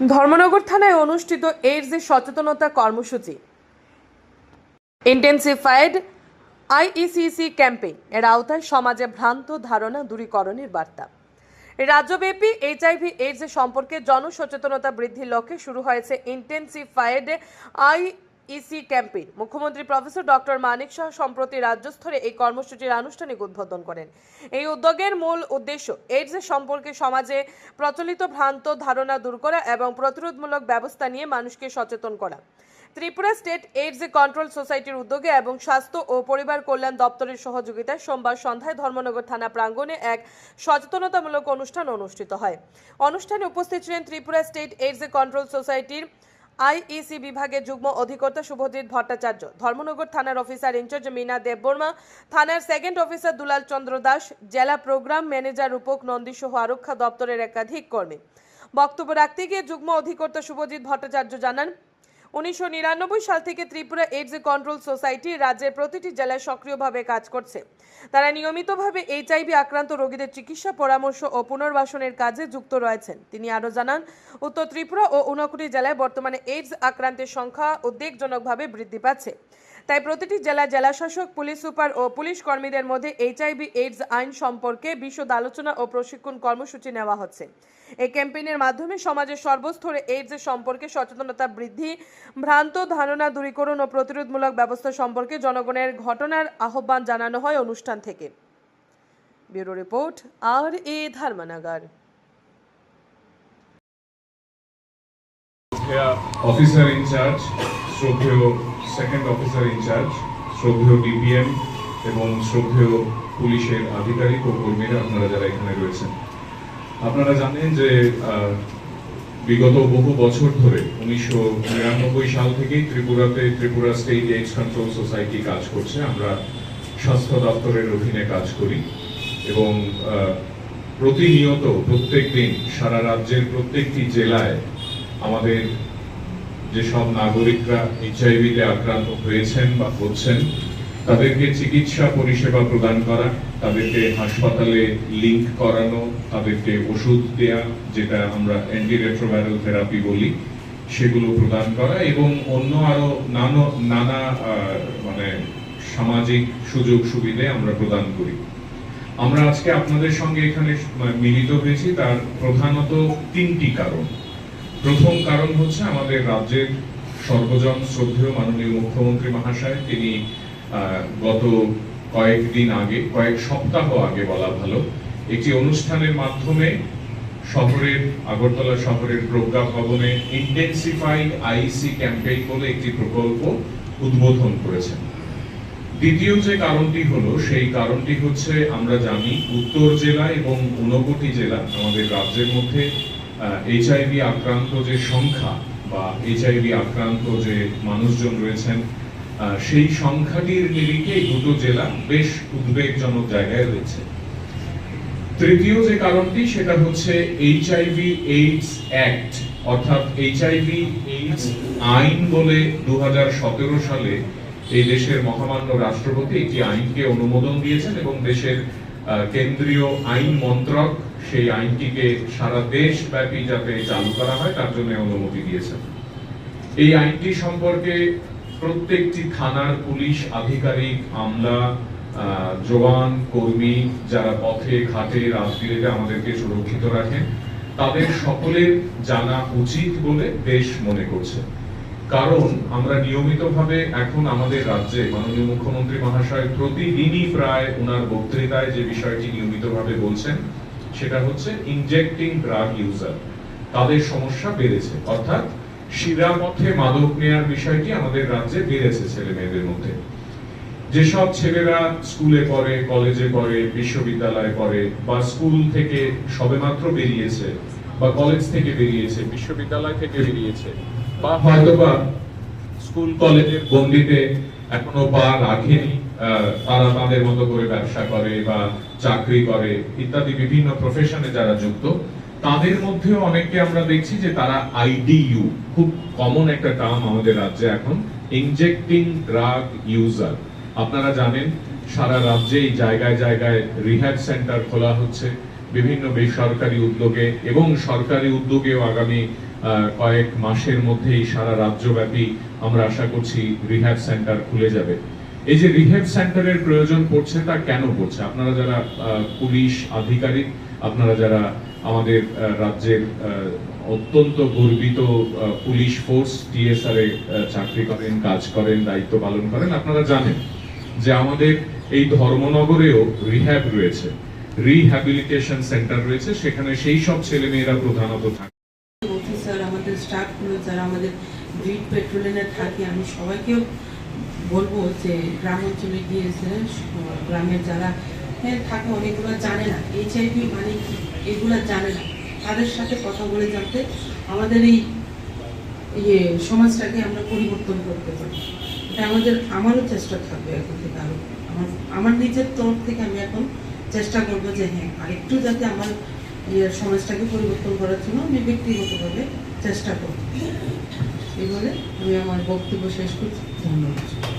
ধর্মনগর থানায় অনুষ্ঠিত এইডস সচেতনতা কর্মসূচি। Intensified IECC campaign. এর আওতায় সমাজে ভ্রান্ত ধারণা দূরীকরণের বার্তা। রাজ্যব্যাপী এইচআইভি এইডস সম্পর্কে জনসচেতনতা বৃদ্ধির লক্ষ্যে শুরু হয়েছে ইন্টেন্সিফাইড আইইসি ক্যাম্পেইন। মুখ্যমন্ত্রী প্রফেসর ডক্টর মানিক শাহ সম্প্রতি রাজ্য স্তরে এই কর্মসূচির আনুষ্ঠানিক উদ্বোধন করেন। এই উদ্যোগের মূল উদ্দেশ্য এইডস সম্পর্কে সমাজে প্রচলিত ভ্রান্ত ধারণা দূর করা এবং প্রতিরোধমূলক ব্যবস্থা নিয়ে মানুষকে সচেতন করা। ত্রিপুরা স্টেট এইডস কন্ট্রোল সোসাইটির উদ্যোগে এবং স্বাস্থ্য ও পরিবার কল্যাণ দপ্তরের সহযোগিতায় সোমবার সন্ধ্যায় ধর্মনগর থানা প্রাঙ্গণে এক সচেতনতামূলক অনুষ্ঠান অনুষ্ঠিত হয়। অনুষ্ঠানে উপস্থিত ছিলেন ত্রিপুরা স্টেট এইডস কন্ট্রোল সোসাইটির আইইসি বিভাগের যুগ্ম অধিকর্তা শুভজিৎ ভট্টাচার্য, ধর্মনগর থানার অফিসার ইনচার্জ মিনা দেববর্মা, থানার সেকেন্ড অফিসার দুলাল চন্দ্র দাস, জেলা প্রোগ্রাম ম্যানেজার রূপক নন্দী সহ আরক্ষা দপ্তরের একাধিক কর্মী। বক্তব্য রাখতে গিয়ে যুগ্ম অধিকর্তা শুভজিৎ ভট্টাচার্য জানান উনিশশো নিরানব্বই সাল থেকে ত্রিপুরা এইডস কন্ট্রোল সোসাইটি রাজ্যের প্রতিটি জেলায় সক্রিয়ভাবে কাজ করছে। তারা নিয়মিতভাবে এইচআইভি আক্রান্ত রোগীদের চিকিৎসা, পরামর্শ ও পুনর্বাসনের কাজে যুক্ত রয়েছেন। তিনি আরও জানান, উত্তর ত্রিপুরা ও ঊনকোটি জেলায় বর্তমানে এইডস আক্রান্তের সংখ্যা উদ্বেগজনকভাবে বৃদ্ধি পাচ্ছে। তাই প্রতিটি জেলা জেলাশাসক, পুলিশ সুপার ও পুলিশ কর্মীদের মধ্যে এইচআইভি এইডস আইন সম্পর্কে বিশদ আলোচনা ও প্রশিক্ষণ কর্মসূচি নেওয়া হচ্ছে। এই ক্যাম্পেইনের মাধ্যমে সমাজের সর্বস্তরে এইডস সম্পর্কে সচেতনতা বৃদ্ধি ভ্রান্ত ধারণা দূরীকরণ ও প্রতিরোধমূলক ব্যবস্থা সম্পর্কে জনগণের ঘটনার আহ্বান জানানো হয় অনুষ্ঠান থেকে। ব্যুরো রিপোর্ট, আর এ ধর্মনগর। অফিসার ইনচার্জ শ্রদ্ধেয় সেকেন্ড অফিসার ইনচার্জ শ্রদ্ধেয় ডিপিএম এবং শ্রদ্ধেয় পুলিশের আধিকারিক ও কর্মীরা আপনারা যারা এখানে রয়েছেন। আপনারা জানেন যে বিগত বহু বছর ধরে উনিশশো নিরানব্বই সাল থেকেই ত্রিপুরাতে Tripura state AIDS control society কাজ করছে। আমরা স্বাস্থ্য দপ্তরের অধীনে কাজ করি এবং প্রতিনিয়ত প্রত্যেক দিন সারা রাজ্যের প্রত্যেকটি জেলায় আমাদের যেসব নাগরিকরা এইচআইভিতে আক্রান্ত হয়েছেন বা হচ্ছেন তাদেরকে চিকিৎসা পরিষেবা প্রদান করা, তাদেরকে হাসপাতালে লিংক করানো, তাদেরকে ওষুধ দেয়া, যেটা আমরা অ্যান্টিরেট্রোভাইরাল থেরাপি বলি, সেগুলো প্রদান করা এবং অন্য আরও নানা নানা মানে সামাজিক সুযোগ সুবিধে আমরা প্রদান করি। আমরা আজকে আপনাদের সঙ্গে এখানে মিলিত হয়েছি, তার প্রধানত তিনটি কারণ। প্রথম কারণ হচ্ছে আমাদের রাজ্যের সর্বজন শ্রদ্ধেয় মাননীয় মুখ্যমন্ত্রী মহাশয়, তিনি গত কয়েকদিন আগে, কয়েক সপ্তাহ আগে বলা ভালো, একটি অনুষ্ঠানের মাধ্যমে শহরের, আগরতলা শহরের প্রজ্ঞা ভবনে ইন্টেন্সিফাইড আইসি ক্যাম্পেইন বলে একটি প্রকল্প উদ্বোধন করেছেন। দ্বিতীয় যে কারণটি হলো, সেই কারণটি হচ্ছে আমরা জানি উত্তর জেলা এবং ঊনকোটি জেলা, আমাদের রাজ্যের মধ্যে এইচআইভি আক্রান্ত যে সংখ্যা বা এইচআইভি আক্রান্ত যে মানুষজন রয়েছেন সেই সংখ্যাটির নিরিখে দুটো জেলা বেশ উদ্বেগজনক জায়গায় রয়েছে। তৃতীয় যে কারণটি, সেটা হচ্ছে এইচআইভি এইডস অ্যাক্ট অর্থাৎ এইচআইভি এইডস আইন বলে দু সালে এই দেশের মহামান্য রাষ্ট্রপতি একটি আইনকে অনুমোদন দিয়েছেন এবং দেশের কেন্দ্রীয় আইন মন্ত্রক সেই আইনটিকে সারা দেশ ব্যাপী যাতে চালু করা হয়, তার জন্য অনুমতি দিয়েছেন। এই আইনটি সম্পর্কে প্রত্যেকটি থানার পুলিশ আধিকারিক আমলা আহ, জওয়ান কর্মী যারা পথে ঘাটে রাজবিরেতে আমাদেরকে সুরক্ষিত রাখেন তাদের সকলের জানা উচিত বলে দেশ মনে করছে। কারণ আমরা নিয়মিতভাবে এখন আমাদের রাজ্যে মাননীয় মুখ্যমন্ত্রী মহাশয় প্রতিদিনই প্রায় ওনার বক্তৃতায় যে বিষয়টি নিয়মিতভাবে বলছেন সেটা হচ্ছে ইনজেক্টিং ড্রাগ ইউজার তাদের সমস্যা বেড়েছে। অর্থাৎ শিরাপথে মাদক নেয়ার বিষয়টি আমাদের রাজ্যে বেড়েছে ছেলে মেয়েদের মধ্যে। যেসব ছেলেরা স্কুলে পড়ে কলেজে পড়ে, বিশ্ববিদ্যালয়ে পড়ে, বা স্কুল থেকে সবেমাত্র বেরিয়েছে, বা কলেজ থেকে বেরিয়েছে, বিশ্ববিদ্যালয় থেকে বেরিয়েছে, বা হয়তোবা স্কুল কলেজের গণ্ডিতে এখনও পা রাখেনি তারা তাদের মতো করে ব্যবসা করে বা চাকরি করে, ইত্যাদি বিভিন্ন প্রফেশনে যারা যুক্ত তাদের মধ্যেও অনেককে আমরা দেখছি যে তারা আইডিইউ, খুব কমন একটা টার্ম আমাদের রাজ্যে এখন ইনজেক্টিং ড্রাগ ইউজার আপনারা জানেন, সারা রাজ্যে এই জায়গায় জায়গায় রিহ্যাব সেন্টার খোলা হচ্ছে, বিভিন্ন বেসরকারি উদ্যোগে এবং সরকারি উদ্যোগেও আগামী কয়েক মাসের মধ্যেই সারা রাজ্যব্যাপী আমরা আশা করছি রিহ্যাব সেন্টার খুলে যাবে। এই যে রিহ্যাব সেন্টারের প্রয়োজন পড়ছে তা কেন পড়ছে? আপনারা যারা পুলিশ আধিকারিক, আপনারা যারা আমাদের রাজ্যের অত্যন্ত গর্বিত পুলিশ ফোর্স টিএসআর এ চাকরি করেন, কাজ করেন, দায়িত্ব পালন করেন। আপনারা জানেন যে আমাদের এই ধর্মনগরেও রিহ্যাব রয়েছে। রিহ্যাবিলিটেশন সেন্টার রয়েছে। সেখানে সেই সব ছেলেমেয়েরা প্রধানত থাকে। আমাদের স্টাফগুলো যারা আমাদের গ্রিড থাকে, আমি সবাইকেও বলব যে গ্রাম অঞ্চলে গিয়েছে গ্রামের যারা থাকে অনেকগুলো জানে না। এইচআইভি মানে কি? এগুলো জানে না। তাদের সাথে কথা বলে জানতে আমাদের এই ইয়ে সমাজটাকে আমরা পরিবর্তন করতে পারি। এটা আমাদের, আমারও চেষ্টা থাকবে এখন থেকে আরও। আমার আমার নিজের তরফ থেকে আমি এখন চেষ্টা করব যে হ্যাঁ আরেকটু যাতে আমার ইয়ে সমাজটাকে পরিবর্তন করার জন্য আমি ব্যক্তিগতভাবে চেষ্টা করব। এই বলে আমি আমার বক্তব্য শেষ করছি। ধন্যবাদ।